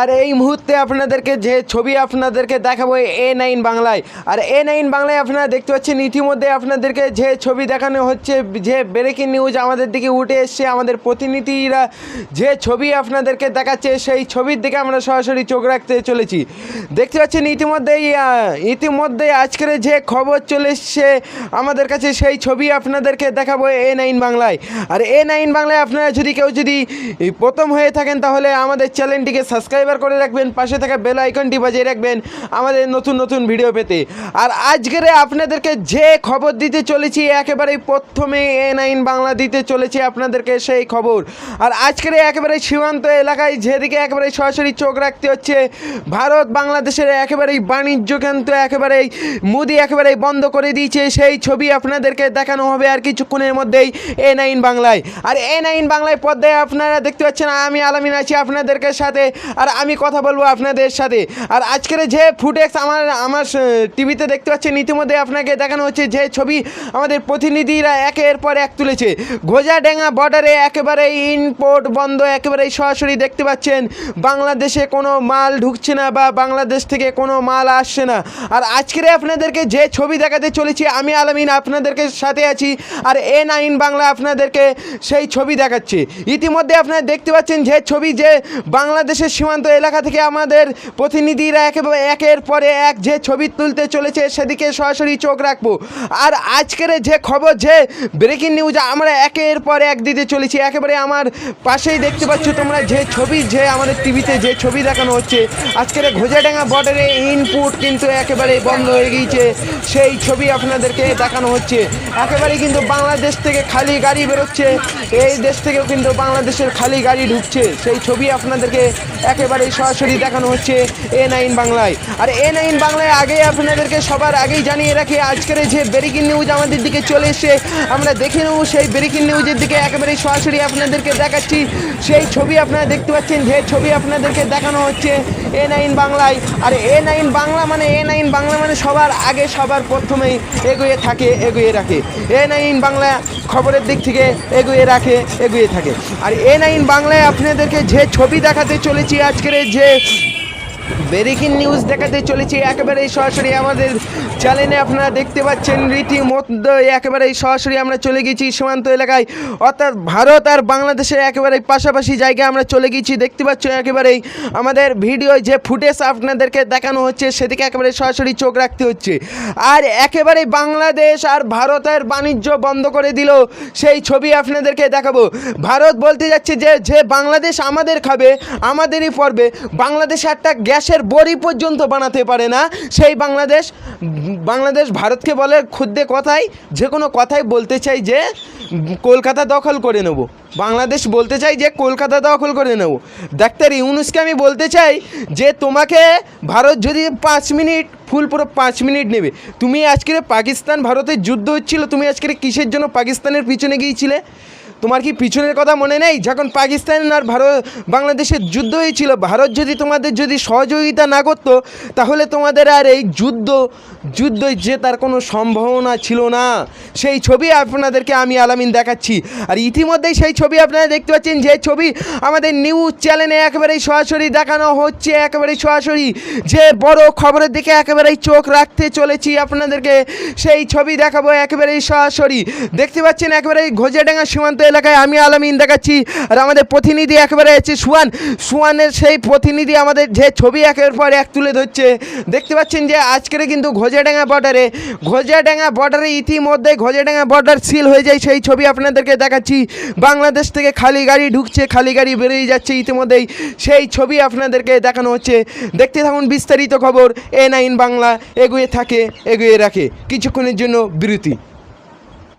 আর এই মুহূর্তে আপনাদেরকে যে ছবি আপনাদেরকে দেখাবো এ নাইন বাংলায়। আর এ নাইন বাংলায় আপনারা দেখতে পাচ্ছেন, ইতিমধ্যে আপনাদেরকে যে ছবি দেখানো হচ্ছে, যে ব্রেকিং নিউজ আমাদের দিকে উঠে এসছে, আমাদের প্রতিনিধিরা যে ছবি আপনাদেরকে দেখাচ্ছে, সেই ছবির দিকে আমরা সরাসরি চোখ রাখতে চলেছি। দেখতে পাচ্ছেন, ইতিমধ্যেই ইতিমধ্যে আজকের যে খবর চলে এসছে, আমাদের কাছে সেই ছবি আপনাদেরকে দেখাবো এ নাইন বাংলায়। আর এ নাইন বাংলায় আপনারা যদি কেউ যদি প্রথম হয়ে থাকেন, তাহলে আমাদের চ্যানেলটিকে সাবস্ক্রাইবার করে রাখবেন, পাশে থাকা বেল আইকনটি বাজিয়ে রাখবেন আমাদের নতুন নতুন ভিডিও পেতে। আর আজকের আপনাদেরকে যে খবর দিতে চলেছি, একেবারেই প্রথমে এ নাইন বাংলা দিতে চলেছি আপনাদেরকে সেই খবর। আর আজকের একেবারে সীমান্ত এলাকায় যেদিকে একেবারে সরাসরি চোখ রাখতে হচ্ছে, ভারত বাংলাদেশের একেবারেই বাণিজ্য কিন্তু একেবারেই মোদি একেবারেই বন্ধ করে দিয়েছে। সেই ছবি আপনাদেরকে দেখানো হবে আর কিছুক্ষণের মধ্যেই এ নাইন বাংলায়। আর এ নাইন বাংলায় পর্দায় আপনারা দেখতে পাচ্ছেন, আমি আলামিন আছি আপনাদেরকে সাথে। আর আমি কথা বলব আপনাদের সাথে। আর আজকের যে ফুটেজ আমার আমার টিভিতে দেখতে পাচ্ছেন, ইতিমধ্যে আপনাকে দেখানো হচ্ছে যে ছবি আমাদের প্রতিনিধিরা একের পর এক তুলেছে। গোজাডেঙ্গা বর্ডারে একেবারে ইনপোর্ট বন্ধ, একেবারেই সরাসরি দেখতে পাচ্ছেন, বাংলাদেশে কোনো মাল ঢুকছে না বা বাংলাদেশ থেকে কোনো মাল আসছে না। আর আজকের আপনাদেরকে যে ছবি দেখাতে চলেছি, আমি আলামিন আপনাদেরকে সাথে আছি, আর এ নাইন বাংলা আপনাদেরকে সেই ছবি দেখাচ্ছে। ইতিমধ্যে আপনারা দেখতে পাচ্ছেন যে ছবি যে বাংলাদেশের সীমান্ত এলাকা থেকে আমাদের প্রতিনিধিরা একেবারে একের পরে এক যে ছবি তুলতে চলেছে সেদিকে সরাসরি চোখ রাখব। আর আজকের যে খবর, যে ব্রেকিং নিউজ আমরা একের পর এক দিতে চলেছি। একেবারে আমার পাশেই দেখতে পাচ্ছ তোমরা যে ছবি, যে আমাদের টিভিতে যে ছবি দেখানো হচ্ছে। আজকের ঘোজাডাঙ্গা বর্ডারে ইনপুট কিন্তু একেবারে বন্ধ হয়ে গিয়েছে। সেই ছবি আপনাদেরকে দেখানো হচ্ছে। একেবারে কিন্তু বাংলাদেশ থেকে খালি গাড়ি বেরোচ্ছে। এই দেশ থেকেও কিন্তু বাংলাদেশের খালি গাড়ি ঢুকছে। সেই ছবি আপনাদেরকে একেবারে সরাসরি দেখানো হচ্ছে এ নাইন বাংলায়। আর এ নাইন বাংলায় আগে আপনাদেরকে সবার আগেই জানিয়ে রাখি, আজকের যে ব্রেকিং নিউজ আমাদের দিকে চলে এসছে, আমরা দেখে নেব সেই ব্রেকিং নিউজের দিকে একেবারে সরাসরি আপনাদেরকে দেখাচ্ছি। সেই ছবি আপনারা দেখতে পাচ্ছেন, যে ছবি আপনাদেরকে দেখানো হচ্ছে এ নাইন বাংলায়। আর এ নাইন বাংলা মানে এ নাইন বাংলা মানে সবার আগে, সবার প্রথমেই এগিয়ে থাকে, এগিয়ে রাখে। এ নাইন বাংলা খবরের দিক থেকে এগিয়ে রাখে, এগিয়ে থাকে। আর এ নাইন বাংলায় আপনাদেরকে যে ছবি দেখাতে চলেছি আজকের এই যে ব্রেকিং নিউজ দেখাতে চলেছি, একেবারেই সরাসরি আমাদের চ্যানেলে আপনারা দেখতে পাচ্ছেন রীতিমতো একেবারেই সরাসরি আমরা চলে গেছি সীমান্ত এলাকায়। অর্থাৎ ভারত আর বাংলাদেশের একেবারে পাশাপাশি জায়গায় আমরা চলে গেছি। দেখতে পাচ্ছ একেবারেই আমাদের ভিডিও, যে ফুটেজ আপনাদেরকে দেখানো হচ্ছে, সেদিকে একেবারে সরাসরি চোখ রাখতে হচ্ছে। আর একেবারেই বাংলাদেশ আর ভারতের বাণিজ্য বন্ধ করে দিল। সেই ছবি আপনাদেরকে দেখাবো। ভারত বলতে যাচ্ছে যে যে বাংলাদেশ আমাদের খাবে, আমাদেরই পড়বে। বাংলাদেশ একটা গ্যাসের বড়ি পর্যন্ত বানাতে পারে না। সেই বাংলাদেশ বাংলাদেশ ভারতকে বলে খুদ্দে কথাই, যে কোনো কথাই বলতে চাই যে কলকাতা দখল করে নেব। বাংলাদেশ বলতে চাই যে কলকাতা দখল করে নেব। ডাক্তার ইউনুসকে আমি বলতে চাই যে তোমাকে ভারত যদি পাঁচ মিনিট, ফুল পুরো পাঁচ মিনিট নেবে। তুমি আজকের পাকিস্তান ভারতের যুদ্ধ হচ্ছিল, তুমি আজকের কিসের জন্য পাকিস্তানের পিছনে গিয়েছিলে? তোমার কি পিছনের কথা মনে নেই? যখন পাকিস্তান আর ভারত, বাংলাদেশের যুদ্ধ হয়েছিল, ভারত যদি তোমাদের যদি সহযোগিতা না করতো, তাহলে তোমাদের আর এই যুদ্ধ যুদ্ধ জেতার কোনো সম্ভাবনা ছিল না। সেই ছবি আপনাদেরকে আমি আলামিন দেখাচ্ছি। আর ইতিমধ্যেই সেই ছবি আপনারা দেখতে পাচ্ছেন যে ছবি আমাদের নিউজ চ্যানেলে একেবারেই সরাসরি দেখানো হচ্ছে, একেবারেই সরাসরি। যে বড় খবরের দিকে একেবারেই চোখ রাখতে চলেছি আপনাদেরকে। সেই ছবি দেখাবো একেবারেই সরাসরি। দেখতে পাচ্ছেন একেবারেই ঘোজাডাঙ্গা সীমান্ত এলাকায় আমি আলমিন দেখাচ্ছি আর আমাদের প্রতিনিধি একেবারে আছে সুয়ান। সুয়ানের সেই প্রতিনিধি আমাদের যে ছবি একের পর এক তুলে ধরছে। দেখতে পাচ্ছেন যে আজকের কিন্তু ঘোজাডাঙ্গা বর্ডারে ঘোজাডাঙ্গা বর্ডারে ইতিমধ্যে ঘোজাডাঙ্গা বর্ডার সিল হয়ে যায় সেই ছবি আপনাদেরকে দেখাচ্ছি। বাংলাদেশ থেকে খালি গাড়ি ঢুকছে, খালি গাড়ি বেরিয়ে যাচ্ছে ইতিমধ্যেই। সেই ছবি আপনাদেরকে দেখানো হচ্ছে। দেখতে থাকুন বিস্তারিত খবর। এ নাইন বাংলা, এগুয়ে থাকে, এগিয়ে রাখে। কিছুক্ষণের জন্য বিরতি।